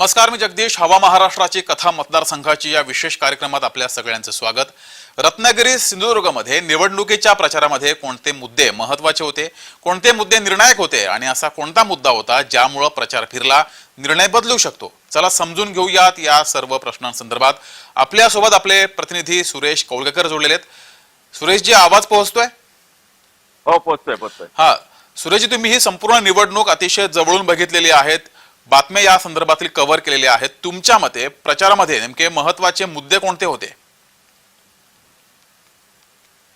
नमस्कार मी जगदीश. हवा महाराष्ट्राची कथा मतदारसंघाची या विशेष कार्यक्रमात आपल्या सगळ्यांचं स्वागत. रत्नागिरी सिंधुदुर्गमध्ये निवडणुकीच्या प्रचारामध्ये कोणते मुद्दे महत्त्वाचे होते कोणते मुद्दे निर्णायक होते आणि असा कोणता मुद्दा होता ज्यामुळं प्रचार फिरला निर्णय बदलू शकतो? चला समजून घेऊयात या सर्व प्रश्नांसंदर्भात. आपल्यासोबत आपले प्रतिनिधी सुरेश कौळगेकर जोडलेले आहेत. सुरेशजी आवाज पोहोचतोय? हो पोचतोय पोचतोय हा. सुरेशजी तुम्ही ही संपूर्ण निवडणूक अतिशय जवळून बघितलेली आहेत. बातम्या या संदर्भातील कव्हर केलेले आहेत. तुमच्या मते प्रचारामध्ये नेमके महत्त्वाचे मुद्दे कोणते होते?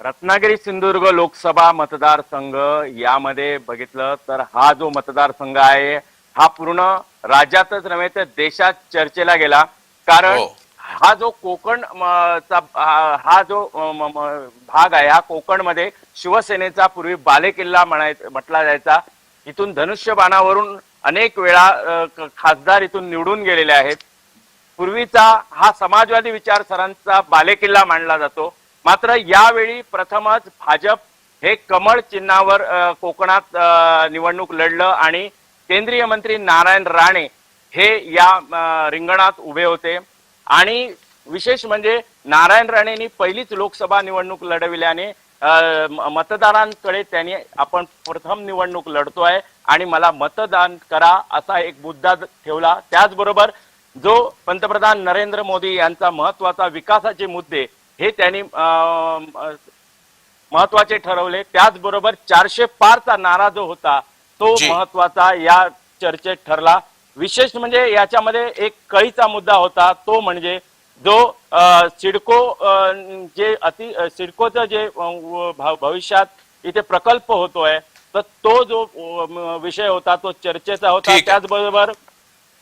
रत्नागिरी सिंधुदुर्ग लोकसभा मतदारसंघ यामध्ये बघितलं तर हा जो मतदारसंघ आहे हा पूर्ण राज्यातच नव्हे तर देशात चर्चेला गेला. कारण हो. हा जो कोकण चा हा जो भाग आहे हा कोकणमध्ये शिवसेनेचा पूर्वी बालेकिल्ला म्हणाय म्हटला जायचा. इथून धनुष्यबाणावरून अनेक वेळा खासदार इथून निवडून गेलेले आहेत. पूर्वीचा हा समाजवादी विचारसरांचा बालेकिल्ला मानला जातो. मात्र यावेळी प्रथमच भाजप हे कमळ चिन्हावर कोकणात निवडणूक लढलं आणि केंद्रीय मंत्री नारायण राणे हे या रिंगणात उभे होते. आणि विशेष म्हणजे नारायण राणेंनी पहिलीच लोकसभा निवडणूक लढविल्याने मतदारांकडे त्यांनी आपण प्रथम निवडणूक लढतोय आणि मला मतदान करा असा एक मुद्दा ठेवला. त्याचबरोबर जो पंतप्रधान नरेंद्र मोदी यांचा महत्त्वाचा विकासाचे मुद्दे हे त्यांनी महत्त्वाचे ठरवले. त्याचबरोबर चारशे पारचा नारा जो होता तो. महत्त्वाचा या चर्चेत ठरला. विशेष म्हणजे याच्यामध्ये एक कळीचा मुद्दा होता तो म्हणजे जो सिडको जे अति सिडकोचं जे भविष्यात इथे प्रकल्प होतोय तर तो जो विषय होता तो चर्चेचा होता. त्याचबरोबर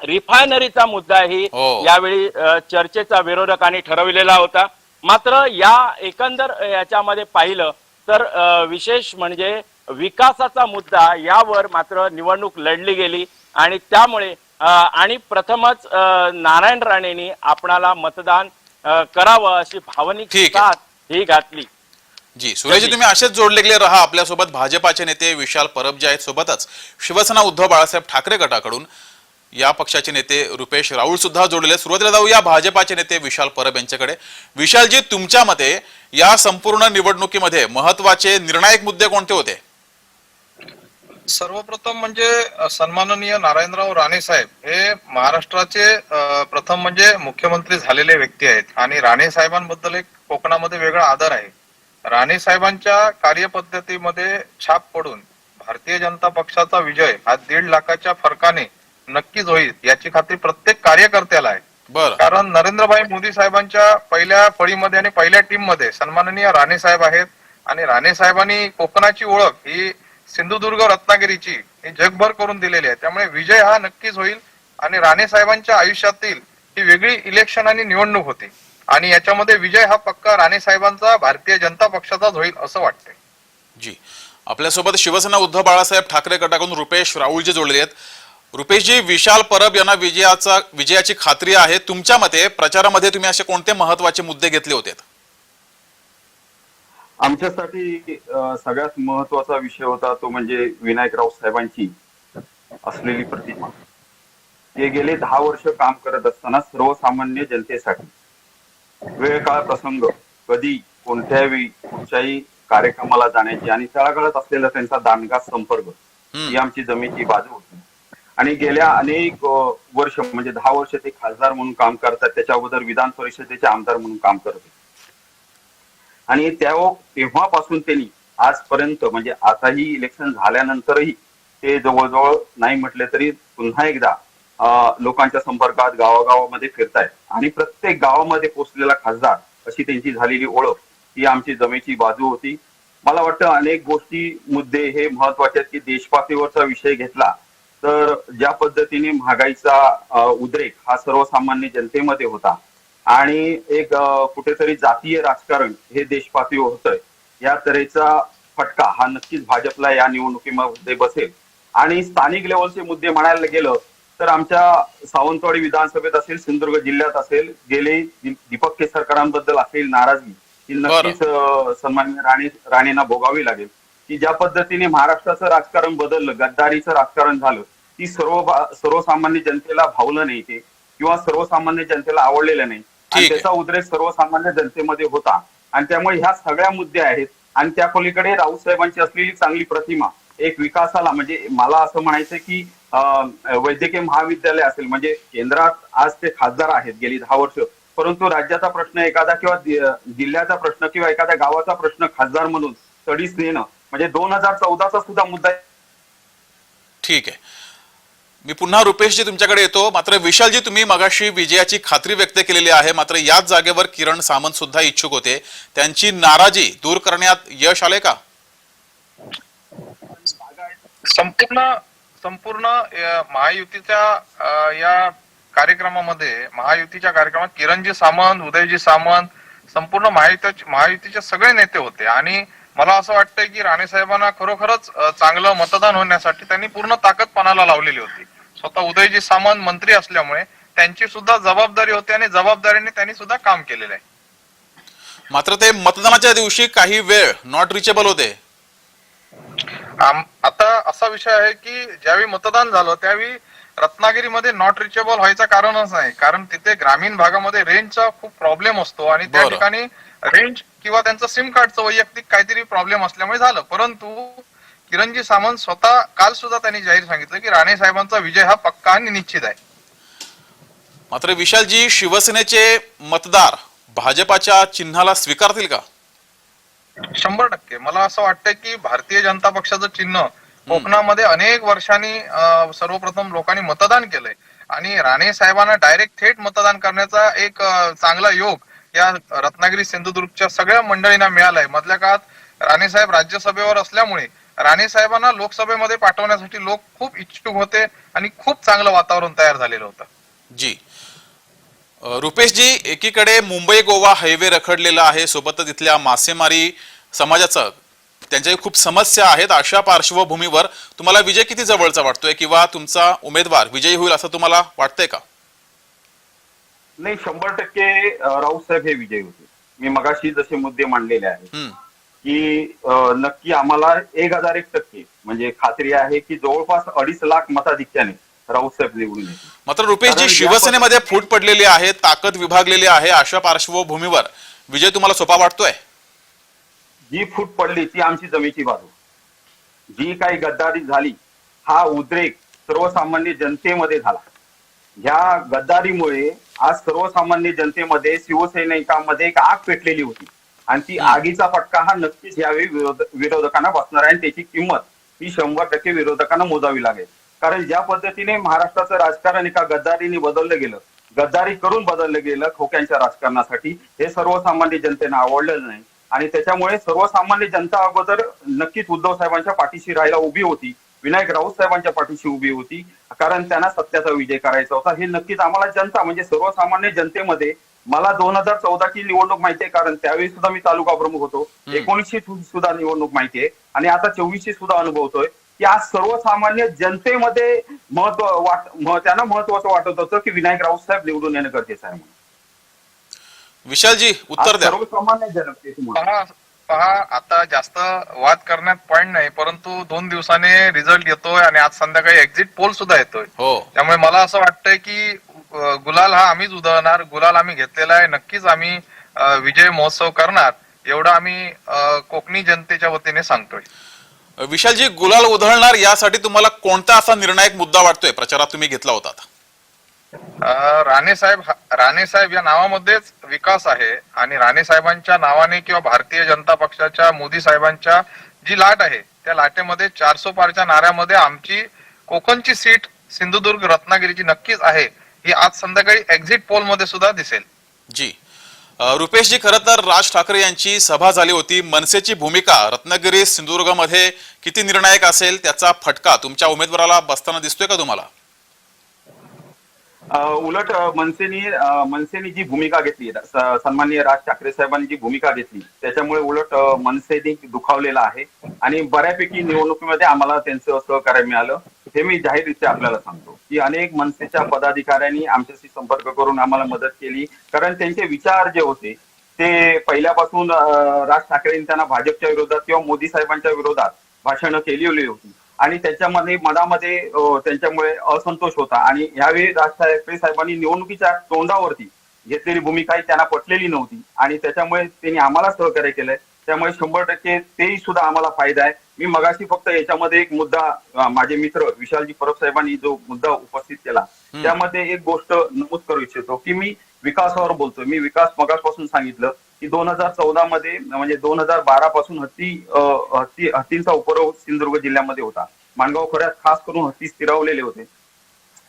रिफायनरीचा मुद्दाही हो. यावेळी चर्चेचा विरोधकांनी ठरविलेला होता मात्र या एकंदर याच्यामध्ये पाहिलं तर विशेष म्हणजे विकासाचा मुद्दा यावर मात्र निवडणूक लढली गेली आणि त्यामुळे आणि प्रथमच नारायण राणेंनी आपणाला मतदान करावं अशी भावनिक ही घातली. जी सुरेशजी तुम्ही असेच जोडले गेले राहा आपल्यासोबत. भाजपाचे नेते विशाल परब जे आहेत सोबतच. शिवसेना उद्धव बाळासाहेब ठाकरे गटाकडून या पक्षाचे नेते रुपेश राऊळ सुद्धा जोडलेले. सुरुवातीला जाऊया भाजपाचे नेते विशाल परब यांच्याकडे. विशालजी तुमच्या मते या संपूर्ण निवडणुकीमध्ये महत्त्वाचे निर्णायक मुद्दे कोणते होते? सर्वप्रथम म्हणजे सन्माननीय नारायणराव राणे साहेब हे महाराष्ट्राचे प्रथम म्हणजे मुख्यमंत्री झालेले व्यक्ती आहेत. आणि राणे साहेबांबद्दल एक कोकणामध्ये वेगळा आदर आहे. राणे साहेबांच्या कार्यपद्धतीमध्ये छाप पडून भारतीय जनता पक्षाचा विजय हा दीड लाखाच्या फरकाने नक्कीच होईल याची खात्री प्रत्येक कार्यकर्त्याला आहे. बरं. कारण नरेंद्रभाई मोदी साहेबांच्या पहिल्या फळीमध्ये आणि पहिल्या टीममध्ये सन्माननीय राणे साहेब आहेत. आणि राणे साहेबांनी कोकणाची ओळख ही सिंधुदुर्ग रत्नागिरीची हे जगभर करून दिलेली आहे. त्यामुळे विजय हा नक्कीच होईल आणि राणे साहेबांच्या आयुष्यातील ही वेगळी इलेक्शन आणि निवडणूक होती. आणि याच्यामध्ये विजय हा पक्का राणे साहेबांचा भारतीय जनता पक्षाचाच होईल असं वाटतंय. जी. आपल्यासोबत शिवसेना उद्धव बाळासाहेब ठाकरे गटाकडून रुपेश राऊळजी जोडलेले आहेत. रुपेशजी विशाल परब यांना विजयाचा विजयाची खात्री आहे. तुमच्या मते प्रचारामध्ये तुम्ही असे कोणते महत्त्वाचे मुद्दे घेतले होते? आमच्यासाठी सगळ्यात महत्त्वाचा विषय होता तो म्हणजे विनायकराव साहेबांची असलेली प्रतिमा. ते गेले दहा वर्ष काम करत असताना सर्वसामान्य जनतेसाठी. वेळ काळ प्रसंग कधी कोणत्याही कुठच्याही कार्यक्रमाला जाण्याची आणि तळागाळात असलेला त्यांचा दांडगा संपर्क ही आमची जमेची बाजू होती. आणि गेल्या अनेक वर्ष म्हणजे दहा वर्ष ते खासदार म्हणून काम करतात त्याच्या अगोदर विधान परिषदेचे आमदार म्हणून काम करत आणि त्या तेव्हापासून त्यांनी आजपर्यंत म्हणजे आताही इलेक्शन झाल्यानंतरही ते जवळजवळ नाही म्हटले तरी पुन्हा एकदा लोकांच्या संपर्कात गावागावामध्ये फिरतायत. आणि प्रत्येक गावामध्ये पोहोचलेला खासदार अशी त्यांची झालेली ओळख ही आमची जमेची बाजू होती. मला वाटतं अनेक गोष्टी मुद्दे हे महत्त्वाचे आहेत की देशपातळीवरचा विषय घेतला तर ज्या पद्धतीने महागाईचा उद्रेक हा सर्वसामान्य जनतेमध्ये होता. आणि एक कुठेतरी जातीय राजकारण हे देशपातळीवर होतंय. या तऱ्हेचा फटका हा नक्कीच भाजपला या निवडणुकीमध्ये बसेल. आणि स्थानिक लेवलचे मुद्दे म्हणायला गेलं तर आमच्या सावंतवाडी विधानसभेत असेल सिंधुदुर्ग जिल्ह्यात असेल गेले दीपक केसरकरांबद्दल असेल नाराजगी ही नक्कीच सन्माननीय राणे राणेंना भोगावी लागेल. की ज्या पद्धतीने महाराष्ट्राचं राजकारण बदललं गद्दारीचं राजकारण झालं ती सर्व सर्वसामान्य जनतेला भावलं नाही ते किंवा सर्वसामान्य जनतेला आवडलेलं नाही. आणि. त्याचा उद्रेक सर्वसामान्य जनतेमध्ये होता. आणि त्यामुळे ह्या सगळ्या मुद्दे आहेत आणि त्या पलीकडे राऊत साहेबांची असलेली चांगली प्रतिमा एक विकासाला म्हणजे मला असं म्हणायचं की वैद्यकीय महाविद्यालय असेल म्हणजे केंद्रात आज ते खासदार आहेत गेली दहा वर्ष. परंतु राज्याचा प्रश्न एखादा किंवा जिल्ह्याचा प्रश्न किंवा एखाद्या गावाचा प्रश्न खासदार म्हणून तडीस नेणं म्हणजे दोन हजार चौदाचा सुद्धा मुद्दा ठीक आहे. मी पुन्हा रुपेशजी तुमच्याकडे येतो. मात्र विशालजी तुम्ही मगाशी विजयाची खात्री व्यक्त केलेली आहे. मात्र याच जागेवर किरण सामंत सुद्धा इच्छुक होते. त्यांची नाराजी दूर करण्यात यश आले का? संपूर्ण संपूर्ण महायुतीच्या या कार्यक्रमामध्ये महायुतीच्या कार्यक्रमात किरणजी सामंत उदयजी सामंत संपूर्ण महायुतीचे महायुतीचे सगळे नेते होते. आणि मला असं वाटतंय की राणे साहेबांना खरोखरच चांगलं मतदान होण्यासाठी त्यांनी पूर्ण ताकद पणाला लावलेली होती. स्वतः उदयजी सामंत मंत्री असल्यामुळे त्यांची सुद्धा जबाबदारी होती आणि जबाबदारीने त्यांनी सुद्धा काम केलेलं आहे. मात्र ते मतदानाच्या दिवशी काही वेळ नॉट रिचेबल होते. आम- आता असा विषय आहे की ज्यावेळी मतदान झालं त्यावेळी रत्नागिरीमध्ये नॉट रिचेबल व्हायचं कारणच नाही. कारण तिथे ग्रामीण भागामध्ये रेंजचा खूप प्रॉब्लेम असतो आणि त्या. ठिकाणी रेंज किंवा त्यांचं सिम कार्डचं वैयक्तिक काहीतरी प्रॉब्लेम असल्यामुळे झालं. परंतु किरणजी सामंत स्वतः काल सुद्धा त्यांनी जाहीर सांगितलं की राणे साहेबांचा विजय हा पक्का आणि निश्चित आहे. मात्र विशालजी शिवसेनेचे मतदार भाजपाच्या चिन्हाला स्वीकारतील का? शंभर टक्के. मला असं वाटतंय की भारतीय जनता पक्षाचं चिन्ह कोकणामध्ये अनेक वर्षांनी सर्वप्रथम लोकांनी मतदान केलंय. आणि राणे साहेबांना डायरेक्ट थेट मतदान करण्याचा एक चांगला योग या रत्नागिरी सिंधुदुर्गच्या सगळ्या मंडळींना मिळालाय. मधल्या काळात राणे साहेब राज्यसभेवर असल्यामुळे राणे साहेबांना लोकसभेमध्ये पाठवण्यासाठी लोक खूप इच्छुक होते आणि खूप चांगलं वातावरण तयार झालेलं होतं. जी. रुपेशजी एकीकडे मुंबई गोवा हायवे रखडलेला आहे सोबतच इथल्या मासेमारी समाजाचं त्यांच्या खूप समस्या आहेत. अशा पार्श्वभूमीवर तुम्हाला विजय किती जवळचा वाटतोय किंवा तुमचा उमेदवार विजयी होईल असं तुम्हाला वाटतंय का? नाही शंभर टक्के राऊत साहेब हे विजयी होते. मी मगाशी जसे मुद्दे मांडलेले आहेत. की नक्की आम्हाला एक हजार एक टक्के. म्हणजे खात्री आहे की जवळपास अडीच लाख मताधिक्याने राऊत साहेब निवडून मात्र रुपेशजी या शिवसेनेमध्ये फूट पडलेली आहे ताकद विभागलेली आहे अशा पार्श्वभूमीवर. विजय तुम्हाला सोपा वाटतोय? जी फूट पडली ती आमची जमेची बाजू. जी काही गद्दारी झाली हा उद्रेक सर्वसामान्य जनतेमध्ये झाला. ह्या गद्दारीमुळे आज सर्वसामान्य जनतेमध्ये शिवसैनिकांमध्ये एक आग पेटलेली होती. आणि ती आगीचा फटका हा नक्कीच यावेळी विरोध विरोधकांना बसणार आहे आणि त्याची किंमत ही शंभर टक्के विरोधकांना मोजावी लागेल. कारण ज्या पद्धतीने महाराष्ट्राचं राजकारण एका गद्दारीने बदललं गेलं गद्दारी करून बदललं गेलं खोक्यांच्या राजकारणासाठी हे सर्वसामान्य जनतेनं आवडलेलं नाही. आणि त्याच्यामुळे सर्वसामान्य जनता अगोदर नक्कीच उद्धव साहेबांच्या पाठीशी राहायला उभी होती विनायक राऊत साहेबांच्या पाठीशी उभी होती कारण त्यांना सत्याचा विजय करायचा होता. हे नक्कीच आम्हाला जनता म्हणजे सर्वसामान्य जनतेमध्ये मला दोन हजार चौदाची निवडणूक माहिती आहे कारण त्यावेळी सुद्धा मी तालुका प्रमुख होतो. एकोणीसशे सुद्धा निवडणूक माहिती आहे आणि आता चोवीसशे सुद्धा अनुभवतोय. की आज सर्वसामान्य जनतेमध्ये महत्त्व वाट त्यांना महत्वाचं वाटत होतं की विनायक राऊत साहेब निवडून येणं गरजेचं आहे म्हणून. विशालजी उत्तर सर्वसामान्य जनतेसमोर पहा पहा आता जास्त वाद करण्यात पॉइंट नाही परंतु दोन दिवसाने रिझल्ट येतोय आणि आज संध्याकाळी एक्झिट पोल सुद्धा येतोय. हो. त्यामुळे मला असं वाटतंय की गुलाल हा आम्हीच उधळणार. गुलाल आम्ही घेतलेला आहे. नक्कीच आम्ही विजय महोत्सव करणार. एवढं आम्ही कोकणी जनतेच्या वतीने सांगतोय. विशालजी गुलाल उधळणार यासाठी तुम्हाला कोणता असा निर्णायक मुद्दा वाटतोय? प्रचारात तुम्ही घेतला होता राणे साहेब राणे साहेब या नावामध्येच विकास आहे. आणि राणे साहेबांच्या नावाने किंवा भारतीय जनता पक्षाच्या मोदी साहेबांच्या जी लाट आहे त्या लाटेमध्ये चारसो पारच्या नाऱ्यामध्ये आमची कोकणची सीट सिंधुदुर्ग रत्नागिरीची नक्कीच आहे. ही आज संध्याकाळी एक्झिट पोलमध्ये सुद्धा दिसेल. जी. अ, रुपेशजी खरं तर राज ठाकरे यांची सभा झाली होती. मनसेची भूमिका रत्नागिरी सिंधुदुर्गमध्ये किती निर्णायक असेल त्याचा फटका तुमच्या उमेदवाराला बसताना दिसतोय का तुम्हाला? उलट मनसेनी मनसेनी जी भूमिका घेतली सन्माननीय राज ठाकरे साहेबांनी जी भूमिका घेतली त्याच्यामुळे उलट मनसेने दुखावलेला आहे. आणि बऱ्यापैकी निवडणुकीमध्ये आम्हाला त्यांचं सहकार्य मिळालं. हे मी जाहीररित्या आपल्याला सांगतो की अनेक मनसेच्या पदाधिकाऱ्यांनी आमच्याशी संपर्क करून आम्हाला मदत केली. कारण त्यांचे विचार जे होते ते पहिल्यापासून राज ठाकरेंनी त्यांना भाजपच्या विरोधात किंवा मोदी साहेबांच्या विरोधात भाषणं केलेली होती. आणि त्याच्यामध्ये मनामध्ये त्यांच्यामुळे असंतोष होता. आणि यावेळी राज ठाकरे साहेबांनी निवडणुकीच्या तोंडावरती घेतलेली भूमिका ही त्यांना पटलेली नव्हती. आणि त्याच्यामुळे त्यांनी आम्हाला सहकार्य केलंय. त्यामुळे शंभर टक्के तेही सुद्धा आम्हाला फायदा आहे. मी मगाशी फक्त याच्यामध्ये एक मुद्दा माझे मित्र विशालजी परब साहेबांनी जो मुद्दा उपस्थित केला त्यामध्ये एक गोष्ट नमूद करू इच्छितो की मी विकासावर बोलतोय. मी विकास मगासपासून सांगितलं की दोन हजार चौदा मध्ये म्हणजे दोन हजार बारा पासून हत्ती हत्ती हत्तींचा उपरोग सिंधुदुर्ग जिल्ह्यामध्ये होता. माणगाव खोऱ्यात खास करून हत्ती स्थिरावलेले होते.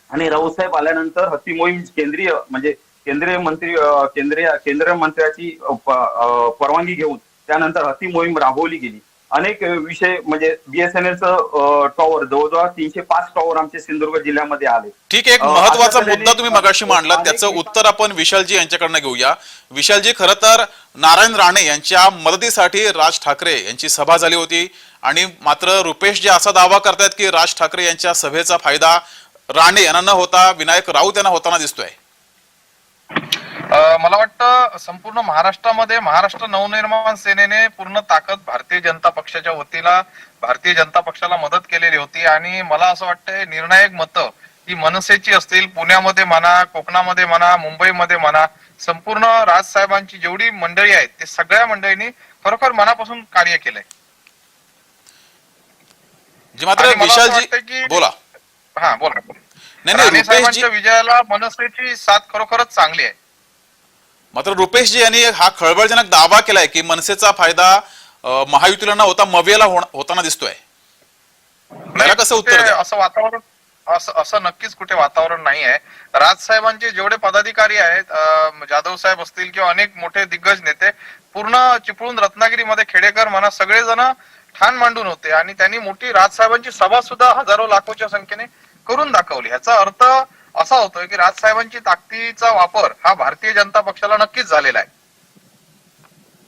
आणि राऊतसाहेब आल्यानंतर हत्ती मोहीम केंद्रीय म्हणजे केंद्रीय मंत्री केंद्रीय केंद्रीय मंत्र्याची परवानगी घेऊन त्यानंतर हत्ती मोहीम राबवली गेली. अनेक विषय म्हणजे बीएसएनएलचं टॉवर जवळजवळ तीनशे पाच टॉवर आमच्या सिंधुदुर्ग जिल्ह्यामध्ये आले. ठीक आहे एक महत्त्वाचा मुद्दा तुम्ही मगाशी मांडला त्याचं उत्तर आपण विशालजी यांच्याकडनं घेऊया. विशालजी खरं तर नारायण राणे यांच्या मदतीसाठी राज ठाकरे यांची सभा झाली होती. आणि मात्र रुपेश जे असा दावा करतायत की राज ठाकरे यांच्या सभेचा फायदा राणे यांना न होता विनायक राऊत यांना होताना दिसतोय. मला वाटतं संपूर्ण महाराष्ट्रामध्ये महाराष्ट्र नवनिर्माण सेनेने पूर्ण ताकद भारतीय जनता पक्षाच्या वतीला भारतीय जनता पक्षाला मदत केलेली होती. आणि मला असं वाटतंय निर्णायक मतं ही मनसेची असतील पुण्यामध्ये म्हणा कोकणामध्ये म्हणा मुंबईमध्ये म्हणा संपूर्ण राजसाहेबांची जेवढी मंडळी आहेत ते सगळ्या मंडळींनी खरोखर मनापासून कार्य केलंय. की- बोला. हा बोला. विजयाला मनसेची साथ खरोखरच चांगली आहे. मात्र रुपेशजी यांनी हा खळबळजनक दावा केलाय की मनसेचा फायदा महायुतीला न होता मवियाला होताना दिसतोय. त्याला कसं उत्तर? असं वातावरण असं असं नक्कीच कुठे वातावरण नाही आहे राजसाहेबांचे जेवढे पदाधिकारी आहेत जाधव साहेब असतील किंवा अनेक मोठे दिग्गज नेते पूर्ण चिपळूण रत्नागिरीमध्ये खेडेकर म्हणा सगळेजण ठाण मांडून होते. आणि त्यांनी मोठी राजसाहेबांची सभा सुद्धा हजारो लाखोच्या संख्येने करून दाखवली. ह्याचा अर्थ असा होतोय की राजसाहेबांची ताकदीचा वापर हा भारतीय जनता पक्षाला नक्कीच झालेला आहे.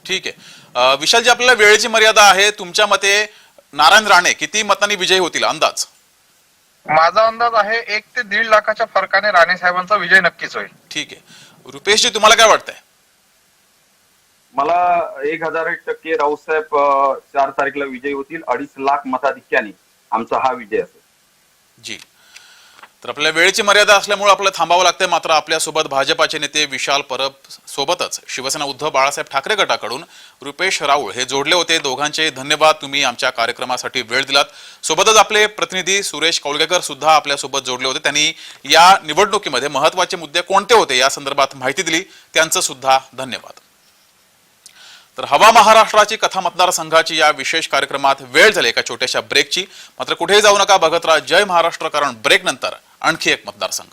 ठीक आहे. विशालजी आपल्याला वेळेची मर्यादा आहे. तुमच्या मते नारायण राणे किती मतांनी विजयी होतील? अंदाज? माझा अंदाज आहे एक ते दीड लाखाच्या फरकाने राणे साहेबांचा विजय नक्कीच होईल. ठीक आहे. रुपेशजी तुम्हाला काय वाटतंय? मला एक हजार एक टक्के राऊतसाहेब अं, चार तारीखला विजयी होतील. अडीच लाख मताधिक्याने आमचा हा विजय असेल. जी. तर आपल्या वेळेची मर्यादा असल्यामुळे आपल्याला थांबावं लागतंय. मात्र आपल्यासोबत भाजपाचे नेते विशाल परब सोबतच शिवसेना उद्धव बाळासाहेब ठाकरे गटाकडून रुपेश राऊळ हे जोडले होते. दोघांचे धन्यवाद. तुम्ही आमच्या कार्यक्रमासाठी वेळ दिलात. सोबतच आपले प्रतिनिधी सुरेश कौळगेकर सुद्धा आपल्यासोबत जोडले होते. त्यांनी या निवडणुकीमध्ये महत्त्वाचे मुद्दे कोणते होते या संदर्भात माहिती दिली. त्यांचं सुद्धा धन्यवाद. तर हवा महाराष्ट्राची कथा मतदारसंघाची या विशेष कार्यक्रमात वेळ झाली एका छोट्याशा ब्रेकची मात्र कुठेही जाऊ नका बघत राहा जय महाराष्ट्र. कारण ब्रेक नंतर आणखी एक मतदारसंघ.